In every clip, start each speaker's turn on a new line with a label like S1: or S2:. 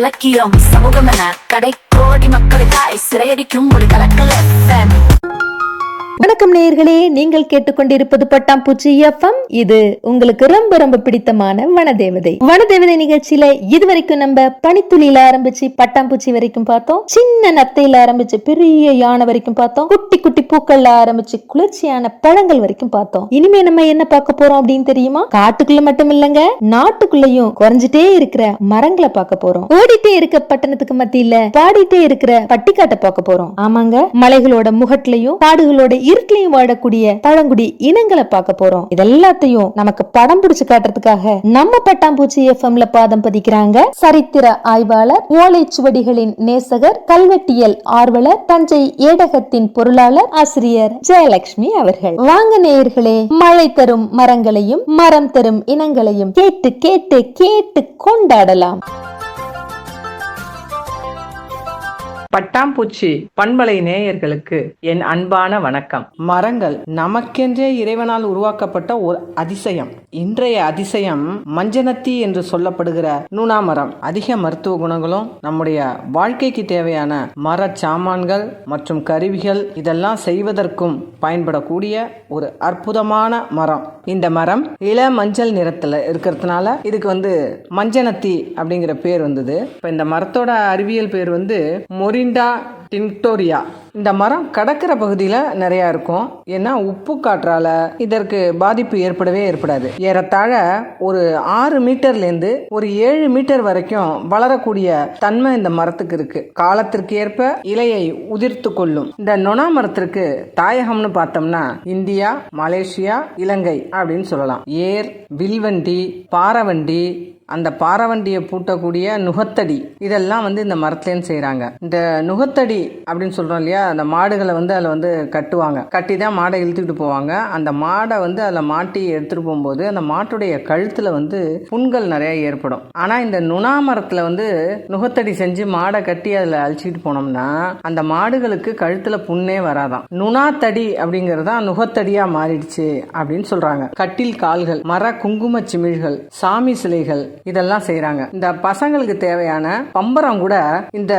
S1: இலக்கியம் சமூகம் என கடை கோடி மக்களை தாய் சிறையடிக்கும் ஒரு கலக்கல் எஃப்எம்
S2: வணக்கம் நேயர்களே நீங்கள் கேட்டுக்கொண்டிருப்பது பட்டாம்பூச்சி எஃப்எம். இது உங்களுக்கு ரொம்ப ரொம்ப பிடித்தமான வனதேவதை. வனதேவதை நிகழ்ச்சியில இதுவரைக்கும் நம்ம பனித்துளியில ஆரம்பிச்சு பட்டாம்பூச்சி வரைக்கும் பார்த்தோம். சின்ன நத்தையில ஆரம்பிச்சு பெரிய யானை வரைக்கும் பார்த்தோம். குட்டி குட்டி பூக்கள்ல ஆரம்பிச்சு குளிர்ச்சியான பழங்கள் வரைக்கும் பார்த்தோம். இனிமே நம்ம என்ன பார்க்க போறோம் அப்படின்னு தெரியுமா? காட்டுக்குள்ள மட்டும் இல்லங்க நாட்டுக்குள்ளயும் குறைஞ்சிட்டே இருக்கிற மரங்களை பார்க்க போறோம். ஓடிட்டே இருக்க பட்டணத்துக்கு மத்தியில பாடிட்டே இருக்கிற பட்டிக்காட்டை பார்க்க போறோம். ஆமாங்க மலைகளோட முகட்லயும் காடுகளோட இருட்டிலையும் வாழக்கூடிய பழங்குடி இனங்களை பார்க்க போறோம். இதெல்லாத்தையும் நமக்கு படம் பிடிச்சு காட்டுறதுக்காக நம்ம பட்டாம்பூச்சி எஃப்எம்ல பாதம் பதிக்கிறாங்க. சரித்திர ஆய்வாளர் ஓலைச்சுவடிகளின் நேசகர் கல்வெட்டியல் ஆர்வலர் தஞ்சை ஏடகத்தின் பொருளாளர் ஆசிரியர் ஜெயலட்சுமி அவர்கள். வாங்க நேயர்களே மழை தரும் மரங்களையும் மரம் தரும் இனங்களையும் கேட்டு கேட்டு கேட்டு கொண்டாடலாம்.
S3: பட்டாம்பூச்சி பண்பலை நேயர்களுக்கு என் அன்பான வணக்கம். மரங்கள் நமக்கென்றே இறைவனால் உருவாக்கப்பட்ட ஒரு அதிசயம். இன்றைய அதிசயம் மஞ்சனத்தி என்று சொல்லப்படுகிற நுணாமரம். அதிக மருத்துவ குணங்களும் நம்முடைய வாழ்க்கைக்கு தேவையான மர சாமான்கள் மற்றும் கருவிகள் இதெல்லாம் செய்வதற்கும் பயன்படக்கூடிய ஒரு அற்புதமான மரம். இந்த மரம் இள மஞ்சள் நிறத்துல இருக்கிறதுனால இதுக்கு வந்து மஞ்சனத்தி அப்படிங்கிற பேர் வந்தது. இப்போ இந்த மரத்தோட அறிவியல் பேர் வந்து மொரி மொரிண்டா டின்டோரியா இந்த மரம் கடற்கரை பகுதியில் நிறையா இருக்கும். ஏன்னா உப்பு காற்றால் இதற்கு பாதிப்பு ஏற்படவே ஏற்படாது. ஏறத்தாழ ஒரு ஆறு மீட்டர்லேருந்து ஒரு ஏழு மீட்டர் வரைக்கும் வளரக்கூடிய தன்மை இந்த மரத்துக்கு இருக்கு. காலத்திற்கு ஏற்ப இலையை உதிர்த்து கொள்ளும். இந்த நொணா மரத்திற்கு தாயகம்னு பார்த்தோம்னா இந்தியா மலேசியா இலங்கை அப்படின்னு சொல்லலாம். ஏர் வில்வண்டி பாரவண்டி அந்த பாரவண்டியை பூட்டக்கூடிய நுகத்தடி இதெல்லாம் வந்து இந்த மரத்துலேருந்து செய்கிறாங்க இந்த நுகத்தடி அப்படின்னு சொல்கிறோம் இல்லையா அந்த மாடுகளை வந்து அதில் வந்து கட்டுவாங்க. கட்டி தான் மாடை இழுத்துக்கிட்டு போவாங்க. அந்த மாடை வந்து அதில் மாட்டி எடுத்துகிட்டு போகும்போது அந்த மாட்டுடைய கழுத்தில் வந்து புண்கள் நிறையா ஏற்படும். ஆனால் இந்த நுணா மரத்தில் வந்து நுகத்தடி செஞ்சு மாடை கட்டி அதில் அழிச்சிக்கிட்டு போனோம்னா அந்த மாடுகளுக்கு கழுத்தில் புண்ணே வராதாம். நுணாத்தடி அப்படிங்கிறது தான் நுகத்தடியாக மாறிடுச்சு அப்படின்னு சொல்கிறாங்க கட்டில் கால்கள் மர குங்கும சிமிழ்கள் சாமி சிலைகள் இதெல்லாம் செய்யறாங்க இந்த பசங்களுக்கு தேவையான பம்பரம் கூட இந்த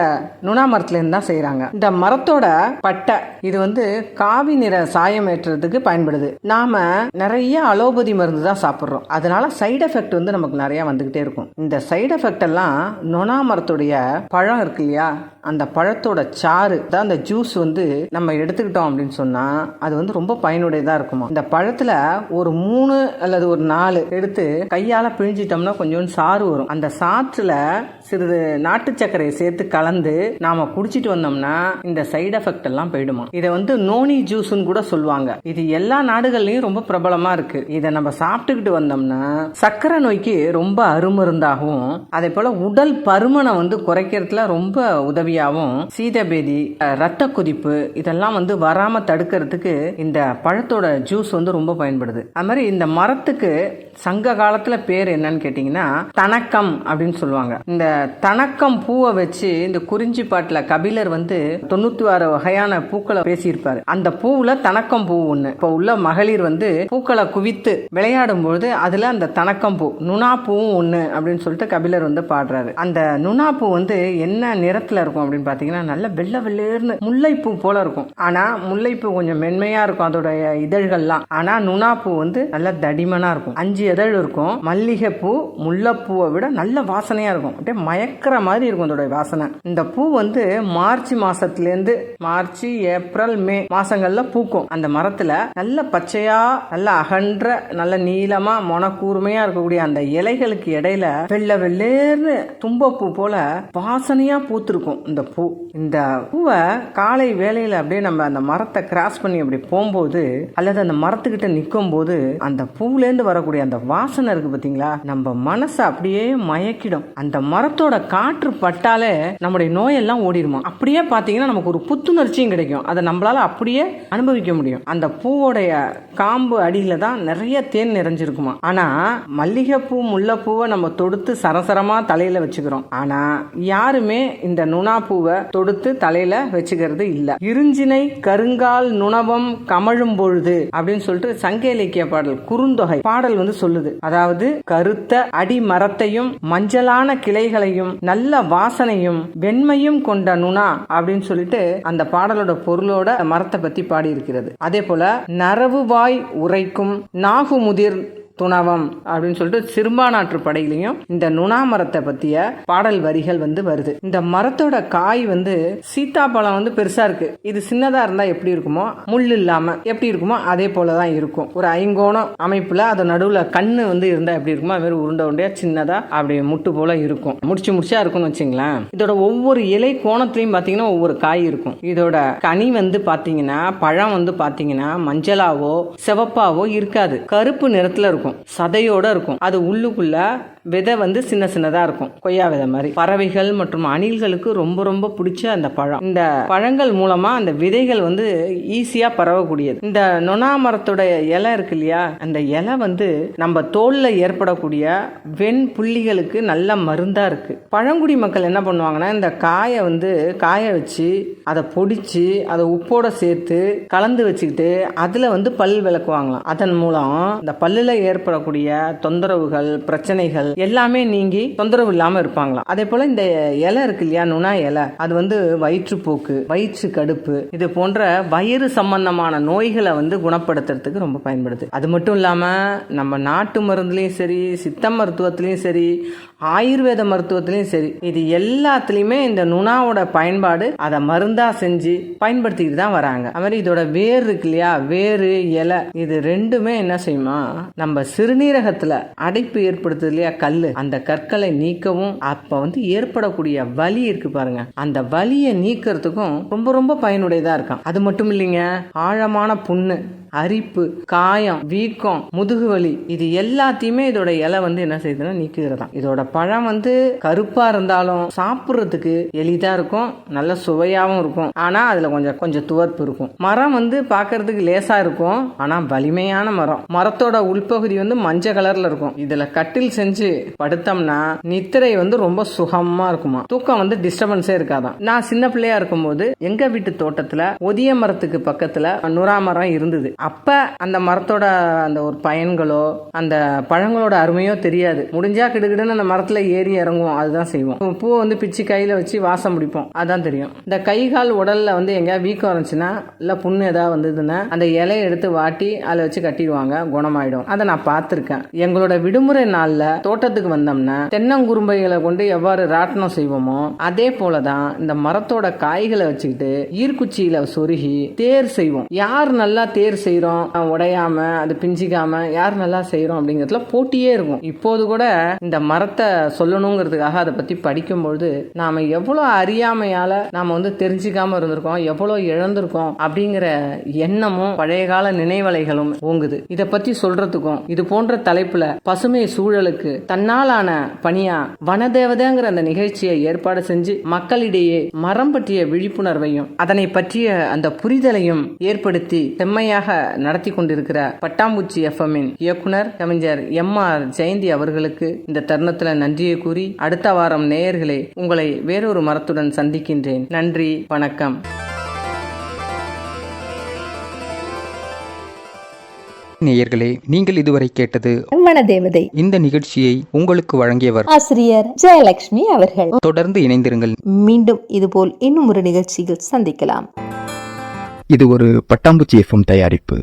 S3: நுணா மரத்துல இருந்து தான் செய்யறாங்க இந்த மரத்தோட பட்டை இது வந்து காவி நிற சாயம் ஏற்றுறதுக்கு பயன்படுது. நாம நிறைய அலோபதி மருந்து தான் சாப்பிட்றோம். அதனால சைடு எஃபெக்ட் வந்து நமக்கு நிறைய வந்துகிட்டே இருக்கும். இந்த சைடு எஃபெக்ட் எல்லாம் நொணா மரத்துடைய பழம் இருக்கு இல்லையா? அந்த பழத்தோட சாறு தான் அந்த ஜூஸ் வந்து நம்ம எடுத்துக்கிட்டோம் அப்படின்னு சொன்னா அது வந்து ரொம்ப பயனுடையதா இருக்குமா? இந்த பழத்துல ஒரு மூணு அல்லது ஒரு நாலு எடுத்து கையால பிழிஞ்சிட்டோம்னா கொஞ்சம் சாறு வரும். அந்த சாற்றுல சிறிது நாட்டு சர்க்கரையை சேர்த்து கலந்து நாம குடிச்சிட்டு வந்தோம்னா இந்த சைடு எஃபெக்ட் எல்லாம் போயிடுமா? இதை வந்து நோனி ஜூஸ்ன்னு கூட சொல்லுவாங்க. இது எல்லா நாடுகள்லயும் ரொம்ப பிரபலமா இருக்கு. இதை நம்ம சாப்பிட்டுக்கிட்டு வந்தோம்னா சர்க்கரை நோய்க்கு ரொம்ப அருமருந்தாகவும் அதே போல உடல் பருமனை வந்து குறைக்கிறதுல ரொம்ப உதவியாகவும் சீதபேதி ரத்த கொதிப்பு இதெல்லாம் வந்து வராம தடுக்கிறதுக்கு இந்த பழத்தோட ஜூஸ் வந்து ரொம்ப பயன்படுது. அது மாதிரி இந்த மரத்துக்கு சங்க காலத்துல பேர் என்னன்னு கேட்டீங்கன்னா தணக்கம் அப்படின்னு சொல்லுவாங்க. இந்த தணக்கம் பூவை வச்சு இந்த குறிஞ்சி பாட்டில் கபிலர் வந்து தொண்ணூத்தி ஆறு வகையான பூக்களை பேசியிருப்பாரு. அந்த பூவுல தணக்கம் பூ ஒண்ணு. இப்போ உள்ள மகளிர் வந்து பூக்களை குவித்து விளையாடும் பொழுது அதுல அந்த தணக்கம் பூ நுணா பூவும் ஒண்ணு அப்படின்னு சொல்லிட்டு கபிலர் வந்து பாடுறாரு. அந்த நுணா பூ வந்து என்ன நிறத்துல இருக்கும் அப்படின்னு பாத்தீங்கன்னா நல்ல வெள்ளை வெள்ளேர்னு முல்லைப்பூ போல இருக்கும். ஆனா முல்லைப்பூ கொஞ்சம் மென்மையா இருக்கும் அதோடைய இதழ்கள்லாம். ஆனா நுணா பூ வந்து நல்ல தடிமனா இருக்கும். அஞ்சு இதழ் இருக்கும். மல்லிகை பூ முல்லைப்பூவை விட நல்ல வாசனையாக இருக்கும். அப்படியே மயக்கிற மாதிரி இருக்கும் அதோடைய வாசனை. இந்த பூ வந்து மார்ச் மாசத்துலேருந்து மார்ச் ஏப்ரல் மே மாசங்கள்ல பூக்கும். அந்த மரத்தில் நல்ல பச்சையா நல்ல அகன்ற நல்ல நீளமா மொனக்கூர்மையாக இருக்கக்கூடிய அந்த இலைகளுக்கு இடையில வெள்ள வெள்ளேர்னு தும்பப்பூ போல வாசனையா பூத்திருக்கும் இந்த பூ. இந்த பூவை காலை வேலையில் அப்படியே நம்ம அந்த மரத்தை கிராஸ் பண்ணி அப்படி போகும்போது அல்லது அந்த மரத்துக்கிட்ட நிற்கும் போது அந்த பூவுலேருந்து வரக்கூடிய அந்த வாசனை இருக்கு பார்த்தீங்களா நம்ம மனசு அப்படியே மயக்கிடும். அந்த மரத்தோட காற்று பட்டாலே நம்முடைய நோயெல்லாம் ஓடிடுமா? அப்படியே பார்த்தீங்கன்னா நமக்கு ஒரு புத்துணர்ச்சியும் கிடைக்கும். அதை நம்மளால அப்படியே அனுபவிக்க முடியும். அந்த பூவோடைய காம்பு அடியில தான் நிறைய தேன் நிறைஞ்சிருக்குமா? ஆனா மல்லிகைப்பூ முல்லைப்பூவை நம்ம தொடுத்து சரசரமா தலையில வச்சுக்கிறோம். ஆனா யாருமே இந்த நுணா நுணாப்பூவை தொடுத்து தலையில வச்சுக்கிறது இல்லை. இருஞ்சினை கருங்கால் நுணவம் கமழும் பொழுது அப்படின்னு சொல்லிட்டு சங்க இலக்கிய பாடல் குறுந்தொகை பாடல் வந்து சொல்லுது. அதாவது கருத்த அடி மரத்தையும் மஞ்சளான கிளைகளையும் நல்ல வாசனையும் வெண்மையும் கொண்ட நுணா அப்படின்னு சொல்லிட்டு அந்த பாடலோட பொருளோட மரத்தை பத்தி பாடி இருக்கிறது அதே போல நரவுவாய் உரைக்கும் நாகுமுதிர் துணவம் அப்படின்னு சொல்லிட்டு சிறுபானாற்று படையிலையும் இந்த நுணா மரத்தை பற்றிய பாடல் வரிகள் வந்து வருது. இந்த மரத்தோட காய் வந்து சீத்தாப்பழம் வந்து பெருசாக இருக்கு. இது சின்னதாக இருந்தால் எப்படி இருக்குமோ முள் இல்லாமல் எப்படி இருக்குமோ அதே போல தான் இருக்கும். ஒரு ஐங்கோணம் அமைப்பில் அதை நடுவில் கண்ணு வந்து இருந்தால் எப்படி இருக்குமோ அது மாதிரி உருண்டை உண்டையாக சின்னதாக அப்படி முட்டு போல இருக்கும். முடிச்சு முடிச்சா இருக்கும்னு வச்சுங்களேன். இதோட ஒவ்வொரு இலை கோணத்துலையும் பார்த்தீங்கன்னா ஒவ்வொரு காய் இருக்கும். இதோட கனி வந்து பார்த்தீங்கன்னா பழம் வந்து பார்த்தீங்கன்னா மஞ்சளாவோ சிவப்பாவோ இருக்காது. கருப்பு நிறத்தில் இருக்கும். சதையோட இருக்கும். அது உள்ளுக்குள்ள விதை வந்து சின்ன சின்னதா இருக்கும். கொய்யா விதை மாதிரி. பறவைகள் மற்றும் அணில்களுக்கு ரொம்ப ரொம்ப பிடிச்ச அந்த பழம். இந்த பழங்கள் மூலமா அந்த விதைகள் வந்து ஈஸியா பரவக்கூடியது. இந்த நொனா மரத்தோட இலை இருக்கு இல்லையா? அந்த இலை வந்து நம்ம தோல்ல ஏற்படக்கூடிய வெண் புள்ளிகளுக்கு நல்ல மருந்தா இருக்கு. பழங்குடி மக்கள் என்ன பண்ணுவாங்கன்னா இந்த காயை வந்து காய வச்சு அதை பொடிச்சு அதை உப்போட சேர்த்து கலந்து வச்சுக்கிட்டு அதுல வந்து பல் விளக்குவாங்களாம். அதன் மூலம் இந்த பல்லுல ஏற்படக்கூடிய தொந்தரவுகள் பிரச்சனைகள் எல்லாமே நீங்கி தொந்தரவு இல்லாம இருப்பாங்களாம். அதே போல இந்த இலை இருக்கு இல்லையா நுணா இலை அது வந்து வயிற்றுப்போக்கு வயிற்று கடுப்பு இது போன்ற வயிறு சம்பந்தமான நோய்களை வந்து குணப்படுத்துறதுக்கு ரொம்ப பயன்படுது. அது மட்டும் இல்லாம நம்ம நாட்டு மருந்துலயும் சரி சித்த மருத்துவத்திலயும் சரி ஆயுர்வேத மருத்துவத்திலையும் சரி இது எல்லாத்துலேயுமே இந்த நுணாவோட பயன்பாடு அதை மருந்தாக செஞ்சு பயன்படுத்திக்கிட்டு தான் வராங்க. அது மாதிரி இதோட வேர் இருக்கு இல்லையா? வேறு இலை இது ரெண்டுமே என்ன செய்யுமா? நம்ம சிறுநீரகத்தில் அடைப்பு ஏற்படுத்துது இல்லையா? கல் அந்த கற்களை நீக்கவும் அப்போ வந்து ஏற்படக்கூடிய வலி இருக்கு பாருங்க. அந்த வலியை நீக்கிறதுக்கும் ரொம்ப ரொம்ப பயனுடையதாக இருக்கான் அது மட்டும் இல்லைங்க ஆழமான புண்ணு. அரிப்பு காயம் வீக்கம் முதுகு வலி இது எல்லாத்தையுமே இதோட இலை வந்து என்ன செய்யுதுன்னா நீக்குகிறதா இதோட பழம் வந்து கருப்பா இருந்தாலும் சாப்பிட்றதுக்கு எளிதா இருக்கும் நல்ல சுவையாகவும் இருக்கும். ஆனா அதுல கொஞ்சம் கொஞ்சம் துவர்ப்பு இருக்கும். மரம் வந்து பார்க்கறதுக்கு லேசா இருக்கும் ஆனா வலிமையான மரம். மரத்தோட உள்பகுதி வந்து மஞ்சள் கலர்ல இருக்கும். இதுல கட்டில் செஞ்சு படுத்தோம்னா நித்திரை வந்து ரொம்ப சுகமா இருக்குமா. தூக்கம் வந்து டிஸ்டர்பன்ஸே இருக்காதான் நான் சின்ன பிள்ளையா இருக்கும்போது எங்க வீட்டு தோட்டத்துல ஒதிய மரத்துக்கு பக்கத்துல நுறா மரம் இருந்தது. அப்போ அந்த மரத்தோட அந்த ஒரு பயன்களோ அந்த பழங்களோட அருமையோ தெரியாது. முடிஞ்சா கிடுகிடுன்னு அந்த மரத்தில் ஏறி இறங்குவோம். அதுதான் செய்வோம். பூவை வந்து பிச்சு கையில் வச்சு வாசம் பிடிப்போம். அதான் தெரியும். இந்த கை கால் உடலில் வந்து எங்கேயா வீக்கம் இருந்துச்சுன்னா இல்லை புண்ணு ஏதாவது வந்ததுன்னா அந்த இலையை எடுத்து வாட்டி அதில் வச்சு கட்டிடுவாங்க. குணமாயிடும். அதை நான் பார்த்துருக்கேன். எங்களோட விடுமுறை நாளில் தோட்டத்துக்கு வந்தோம்னா தென்னங்குரும்பைகளை கொண்டு எவ்வாறு ராட்டணம் செய்வோமோ அதே போலதான் இந்த மரத்தோட காய்களை வச்சுக்கிட்டு ஈர்க்குச்சியில் சொருகி தேர் செய்வோம். யார் நல்லா தேர் செய்வோம் செய்கிறோம் உடையாம அது பிஞ்சிக்காம யார் நல்லா செய்கிறோம் அப்படிங்கிறதுல போட்டியே இருக்கும். இப்போது கூட இந்த மரத்தை சொல்லணுங்கிறதுக்காக அதை பற்றி படிக்கும்பொழுது நாம் எவ்வளோ அறியாமையால் நாம் வந்து தெரிஞ்சுக்காமல் இருந்திருக்கோம் எவ்வளோ இழந்திருக்கோம் அப்படிங்கிற எண்ணமும் பழைய கால நினைவலைகளும் ஓங்குது. இதை பற்றி சொல்கிறதுக்கும் இது போன்ற தலைப்பில் பசுமை சூழலுக்கு தன்னாலான பணியா வனதேவதைங்கிற அந்த நிகழ்ச்சியை ஏற்பாடு செஞ்சு மக்களிடையே மரம் பற்றிய விழிப்புணர்வையும் அதனை பற்றிய அந்த புரிதலையும் ஏற்படுத்தி செம்மையாக நடத்தி கொண்டிருக்கிற பட்டாம்பூச்சி எஃப்எம்மின் இயக்குனர் கவிஞர் எம் ஆர் ஜெயந்தி அவர்களுக்கு இந்த தருணத்துல நன்றியை கூறி அடுத்த வாரம் நேயர்களே உங்களை வேறொரு மரத்துடன் சந்திக்கின்றேன். நன்றி வணக்கம்.
S4: நேயர்களே நீங்கள் இதுவரை கேட்டது
S2: வனதேவதை
S4: இந்த நிகழ்ச்சியை உங்களுக்கு வழங்கியவர்
S2: ஆசிரியர் ஜெயலட்சுமி அவர்கள்.
S4: தொடர்ந்து இணைந்திருங்கள்.
S2: மீண்டும் இதுபோல் இன்னும் ஒரு நிகழ்ச்சியில் சந்திக்கலாம்.
S5: இது ஒரு பட்டாம்பூச்சி எஃப்எம் தயாரிப்பு.